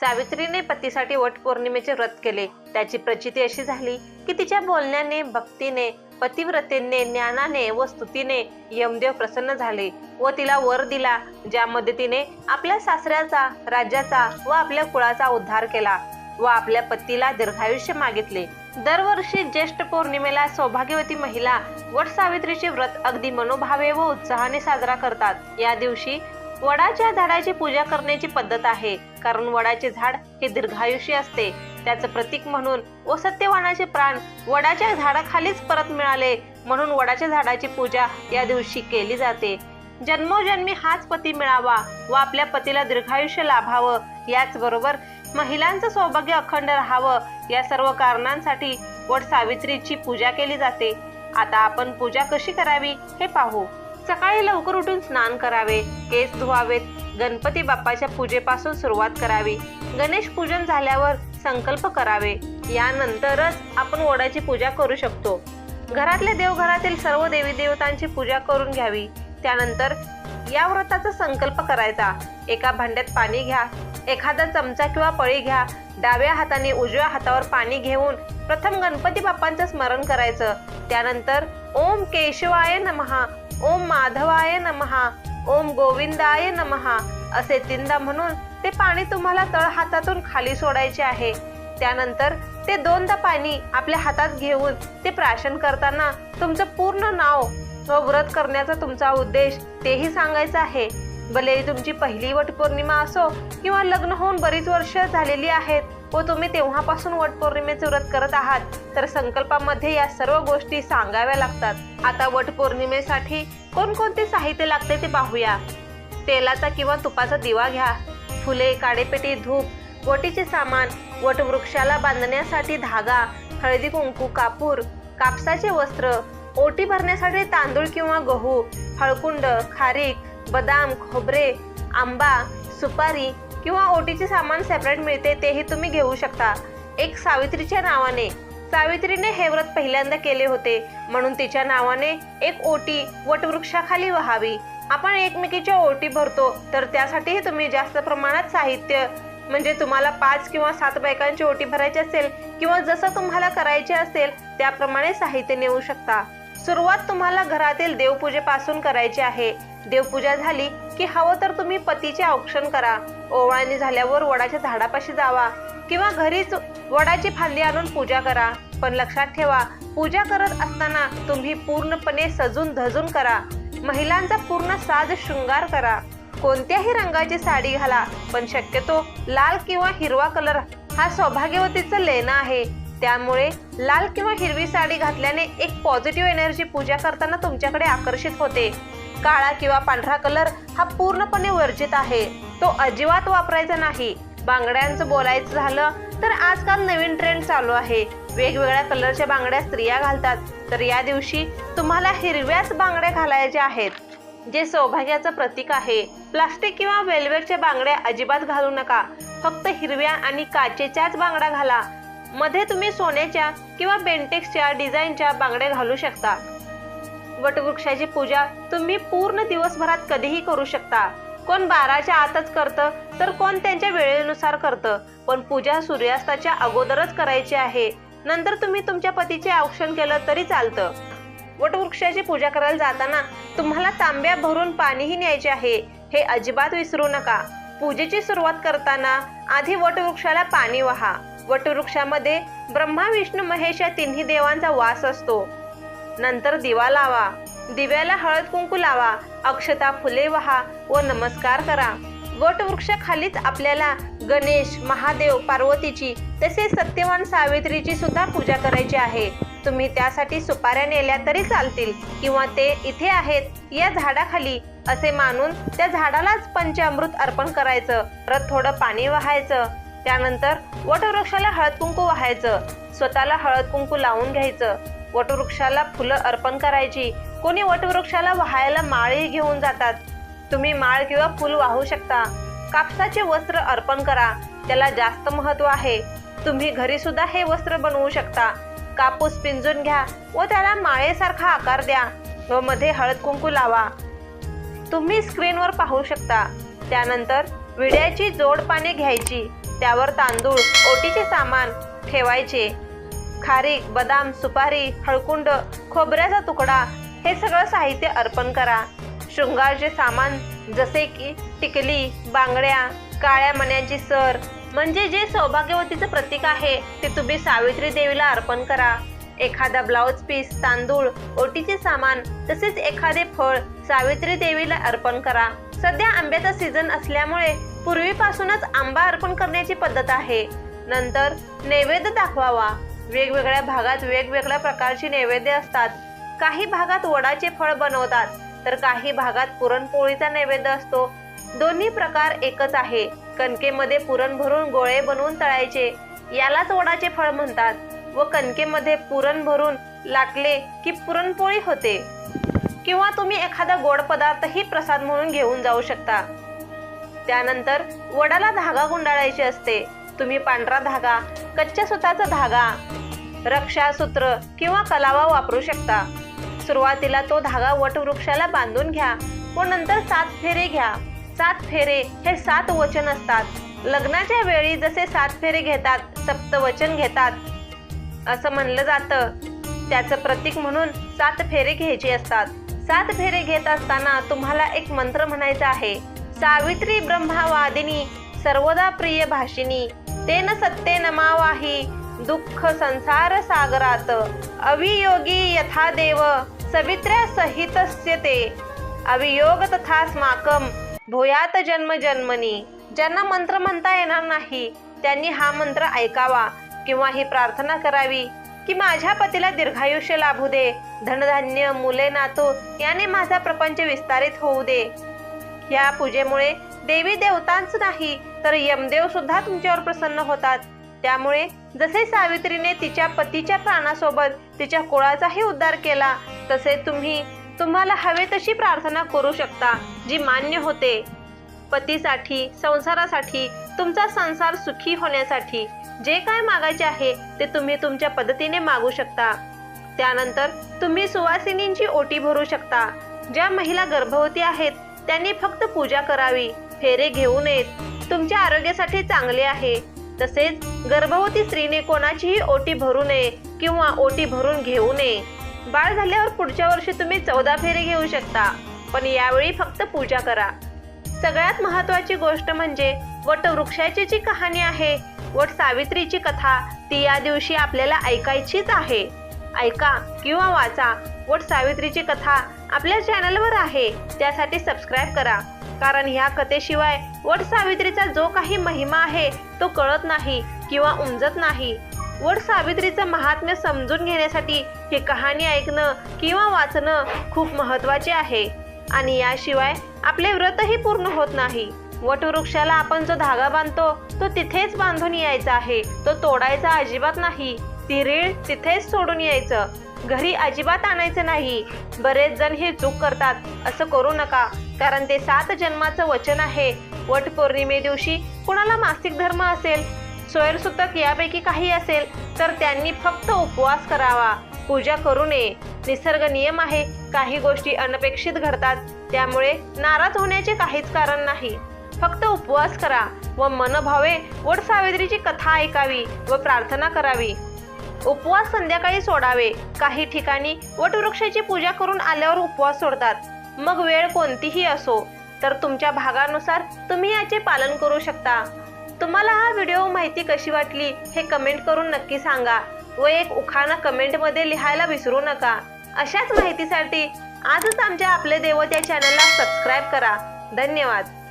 सावित्रीने पतीसाठी वटपौर्णिमेचे व्रत केले. त्याची प्रचिती अशी झाली की तिच्या बोलण्याने भक्तीने पतिव्रतेने ज्ञानाने व स्तुतीने यमदेव प्रसन्न झाले व तिला वर दिला ज्यामध्ये तिने आपल्या सासऱ्याचा राज्याचा व आपल्या कुळाचा उद्धार केला व आपल्या पतीला दीर्घायुष्य मागितले. दरवर्षी ज्येष्ठ पौर्णिमेला सौभाग्यवती महिला वट सावित्रीचे व्रत अगदी मनोभावे व उत्साहाने साजरा करतात. या दिवशी वडाच्या झाडाची पूजा करण्याची पद्धत आहे. कारण वडाचे झाड हे दीर्घायुष्य असते. त्याचं प्रतीक म्हणून व सत्यवानाचे प्राण वडाच्या झाडाखालीच परत मिळाले. म्हणून वडाच्या झाडाची पूजा या दिवशी केली जाते. जन्मोजन्मी हाच पती मिळावा व आपल्या पतीला दीर्घायुष्य लाभावं. याचबरोबर महिलांचं सौभाग्य अखंड राहावं. या सर्व कारणांसाठी वड सावित्रीची पूजा केली जाते. आता आपण पूजा कशी करावी हे पाहू. सकाळी लवकर उठून स्नान करावे केस धुवावेत गणपती बाप्पाच्या पूजेपासून सुरुवात करावी गणेश पूजन झाल्यावर संकल्प करावे यानंतरच आपण वडाची पूजा करू शकतो. घरातल्या देवघरातील सर्व देवी देवतांची पूजा करून घ्यावी. त्यानंतर या व्रताचा संकल्प करायचा. एका भांड्यात पाणी घ्या एखादा चमचा किंवा पळी घ्या डाव्या हाताने उजव्या हातावर पाणी घेऊन प्रथम गणपती बाप्पांचं स्मरण करायचं. त्यानंतर ओम केशवाय नमहा ओम माधवाय नमहा ओम गोविंदाय नमहा असे तीनदा म्हणून ते पाणी तुम्हाला तळ हातातून खाली सोडायचे आहे. त्यानंतर ते दोनदा पाणी आपल्या हातात घेऊन ते प्राशन करताना तुमचं पूर्ण नाव व व्रत करण्याचा तुमचा उद्देश तेही सांगायचं आहे. भले तुमची पहिली वटपौर्णिमा असो किंवा लग्न होऊन बरीच वर्ष झालेली आहेत व तुम्ही तेव्हापासून वटपौर्णिमेचे व्रत करत आहात तर संकल्पामध्ये या सर्व गोष्टी सांगाव्या लागतात. आता वटपौर्णिमेसाठी कोणकोणते साहित्य लागते ते पाहूया. तेलाचा किंवा तुपाचा दिवा घ्या. फुले काडेपेटी धूप वटीचे सामान वटवृक्षाला बांधण्यासाठी धागा हळदी कुंकू कापूर कापसाचे वस्त्र ओटी भरण्यासाठी तांदूळ किंवा गहू हळकुंड खारीक बदाम खोबरे आंबा सुपारी किंवा ओटीचे सामान सेपरेट मिळते तेही तुम्ही घेऊ शकता. एक सावित्रीच्या नावाने. सावित्रीने हे व्रत पहिल्यांदा केले होते. म्हणून तिच्या नावाने एक ओटी वटवृक्षाखाली व्हावी. आपण एकमेकीच्या ओटी भरतो तर त्यासाठीही तुम्ही जास्त प्रमाणात साहित्य म्हणजे तुम्हाला पाच किंवा सात बायकांची ओटी भरायची असेल किंवा जसं तुम्हाला करायचे असेल त्याप्रमाणे साहित्य नेऊ शकता. सुरुवात तुम्हाला घरातील देवपूजेपासून करायची आहे. देवपूजा झाली की हवं तर तुम्ही पतीचे औक्षण करा. ओवाळणी झाल्यावर वडाच्या झाडापाशी जावा किंवा घरीच वडाची फांदी आणून पूजा करा. पण लक्षात ठेवा पूजा करत असताना तुम्ही पूर्णपणे सजून धजून करा. महिलांचा पूर्ण साज शृंगार करा. कोणत्याही रंगाची साडी घाला पण शक्यतो लाल किंवा हिरवा कलर हा सौभाग्यवतीचं लेणं आहे. त्यामुळे लाल किंवा हिरवी साडी घातल्याने एक पॉझिटिव्ह एनर्जी पूजा करताना तुमच्याकडे आकर्षित होते. काळा किंवा पांढरा कलर हा पूर्णपणे वर्जित आहे. तो अजिबात वापरायचा नाही. बांगड्यांचं बोलायचं झालं तर आजकाल नवीन ट्रेंड चालू आहे. वेगवेगळ्या कलरच्या बांगड्या स्त्रिया घालतात. तर या दिवशी तुम्हाला हिरव्याच बांगड्या घालायच्या आहेत जे सौभाग्याचं प्रतीक आहे. प्लास्टिक किंवा वेल्वेटच्या बांगड्या अजिबात घालू नका. फक्त हिरव्या आणि काचेच्याच बांगड्या घाला. मध्ये तुम्ही सोन्याच्या किंवा बेंटेक्सच्या डिझाईनच्या बांगड्या घालू शकता. वटवृक्षाची पूजा तुम्ही पूर्ण दिवसभरात कधीही करू शकता. कोण बाराच्या आतच करतं तर कोण त्यांच्या वेळेनुसार करतं. पण पूजा सूर्यास्ताच्या अगोदरच करायची आहे. नंतर तुम्ही तुमच्या पतीचे औक्षण केलं तरी चालतं. वटवृक्षाची पूजा करायला जाताना तुम्हाला तांब्या भरून पाणीही न्यायचे आहे. हे अजिबात विसरू नका. पूजेची सुरुवात करताना आधी वटवृक्षाला पाणी वाहा. वटवृक्षामध्ये ब्रह्मा विष्णू महेश या तिन्ही देवांचा वास असतो. नंतर दिवा लावा. दिव्याला हळद कुंकू लावा. अक्षता फुले वहा व नमस्कार करा. वटवृक्षाखालीच आपल्याला गणेश महादेव पार्वतीची तसेच सत्यवान सावित्रीची सुद्धा पूजा करायची आहे. तुम्ही त्यासाठी सुपाऱ्या नेल्या तरी चालतील किंवा ते इथे आहेत या झाडाखाली असे मानून त्या झाडालाच पंचामृत अर्पण करायचं. परत थोडं पाणी वाहायचं. त्यानंतर वटवृक्षाला हळद कुंकू वाहायचं. स्वतःला हळद कुंकू लावून घ्यायचं. वटवृक्षाला फुलं अर्पण करायची. कोणी वटवृक्षाला वाहायला माळही घेऊन जातात. तुम्ही माळ किंवा फुल वाहू शकता. कापसाचे वस्त्र अर्पण करा. त्याला जास्त महत्त्व आहे. तुम्ही घरी सुद्धा हे वस्त्र बनवू शकता. कापूस पिंजून घ्या व त्याला माळेसारखा आकार द्या व मध्ये हळद कुंकू लावा. तुम्ही स्क्रीनवर पाहू शकता. त्यानंतर विड्याची जोड पाने घ्यायची. त्यावर तांदूळ ओटीचे सामान ठेवायचे. खारीक बदाम सुपारी हळकुंड खोबऱ्याचा तुकडा हे सगळं साहित्य अर्पण करा. शृंगारचे सामान जसे की टिकली बांगड्या काळ्या मण्याची सर म्हणजे जे सौभाग्यवतीचं प्रतीक आहे ते तुम्ही सावित्री देवीला अर्पण करा. एखादा ब्लाउज पीस तांदूळ ओटीचे सामान तसेच एखादे फळ सावित्री देवीला अर्पण करा. सध्या आंब्याचा सीझन असल्यामुळे पूर्वीपासूनच आंबा अर्पण करण्याची पद्धत आहे. नंतर नैवेद्य दाखवावा. वेगवेगळ्या भागात वेगवेगळ्या प्रकारची नैवेद्य असतात. काही भागात वडाचे फळ बनवतात तर काही भागात पुरणपोळीचा नैवेद्य असतो. दोन्ही प्रकार एकच आहे. कणकेमध्ये पुरण भरून गोळे बनवून तळायचे. यालाच वडाचे फळ म्हणतात व कणकेमध्ये पुरण भरून लाटले की पुरणपोळी होते. किंवा तुम्ही एखादा गोड पदार्थही प्रसाद म्हणून घेऊन जाऊ शकता. त्यानंतर वडाला धागा गुंडाळायची असते. तुम्ही पांढरा धागा कच्च्या सुताचा धागा रक्षासूत्र किंवा कलावा वापरू शकता. सुरुवातीला तो धागा वटवृक्षाला बांधून घ्या व नंतर सात फेरे घ्या. सात फेरे हे सात वचन असतात. लग्नाच्या वेळी जसे सात फेरे घेतात सप्तवचन घेतात. असं म्हणलं जातं. त्याचं प्रतीक म्हणून सात फेरे घ्यायचे असतात. सात फेरे घेत असताना तुम्हाला एक मंत्र म्हणायचा आहे. सावित्री ब्रह्मावादिनी सर्वदा प्रिय भाषिनी तेन सत्ते नमावाही दुःख संसार सागरात. अवियोगी यथा देव सवित्र्या सहितस्य ते. अवियोग तथा स्माकम भूयात जन्म जन्मनी. ज्यांना मंत्र म्हणता येणार नाही त्यांनी हा मंत्र ऐकावा किंवा ही प्रार्थना करावी की माझ्या पतीला दीर्घायुष्य लाभू दे धनधान्य मुले नातू याने माझा प्रपंच विस्तारित होऊ दे. या पूजेमुळे देवी देवतांच नाही तर यमदेव सुद्धा तुमच्यावर प्रसन्न होतात. त्यामुळे जसे सावित्रीने तिच्या पतीच्या प्राणासोबत तिच्या कुळाचाही उद्धार केला तसे तुम्ही तुम्हाला हवे तशी प्रार्थना करू शकता जी मान्य होते. पतीसाठी संसारासाठी तुमचा संसार सुखी होण्यासाठी जे काय मागायचे आहे ते तुम्ही तुमच्या पद्धतीने मागू शकता. त्यानंतर तुम्ही सुवासिनींची ओटी भरू शकता. ज्या महिला गर्भवती आहेत त्यांनी फक्त पूजा करावी फेरे घेऊ नयेत. आरोग्यासाठी चांगले आहे. तसेच गर्भवती स्त्रीने कोणाचीही ओटी भरू नये किंवा ओटी भरून घेऊ नये. बाळ झाल्यावर पुढच्या वर्षी तुम्ही चौदा फेरे घेऊ शकता पण यावेळी फक्त पूजा करा. सगळ्यात महत्वाची गोष्ट म्हणजे वटवृक्षाची जी कहाणी आहे वट सावित्रीची कथा ती या दिवशी आपल्याला ऐकायचीच आहे. ऐका किंवा वाचा वट सावित्रीची कथा आपल्या चॅनलवर आहे त्यासाठी सबस्क्राईब करा. कारण ह्या कथेशिवाय वट सावित्रीचा जो काही महिमा आहे तो कळत नाही किंवा उमजत नाही. वट सावित्रीचं महात्म्य समजून घेण्यासाठी ही कहाणी ऐकणं किंवा वाचणं खूप महत्त्वाचे आहे. आणि याशिवाय आपले व्रतही पूर्ण होत नाही. वटवृक्षाला आपण जो धागा बांधतो तो तिथेच बांधून यायचा आहे. तो तोडायचा अजिबात नाही. ती रीळ तिथेच सोडून यायचं. घरी अजिबात आणायचं नाही. बरेच जण हे चूक करतात. असं करू नका. कारण ते सात जन्माचं वचन आहे. वट पौर्णिमे दिवशी कुणाला मासिक धर्म असेल स्वयंसुतक यापैकी काही असेल तर त्यांनी फक्त उपवास करावा. पूजा करू नये. निसर्ग नियम आहे. काही गोष्टी अनपेक्षित घडतात. त्यामुळे नाराज होण्याचे काहीच कारण नाही. फक्त उपवास करा व मनभावे वट सावित्रीची कथा ऐकावी व प्रार्थना करावी. उपवास संध्याकाळी सोडावे. काही ठिकाणी वटवृक्षाची पूजा करून आल्यावर उपवास सोडतात. मग वेळ कोणतीही असो तर तुमच्या भागानुसार तुम्ही याचे पालन करू शकता. तुम्हाला हा व्हिडिओ माहिती कशी वाटली हे कमेंट करून नक्की सांगा व एक उखाणा कमेंटमध्ये लिहायला विसरू नका. अशाच माहितीसाठी आजच आमच्या आपले देवत्या चॅनलला सबस्क्राईब करा. धन्यवाद.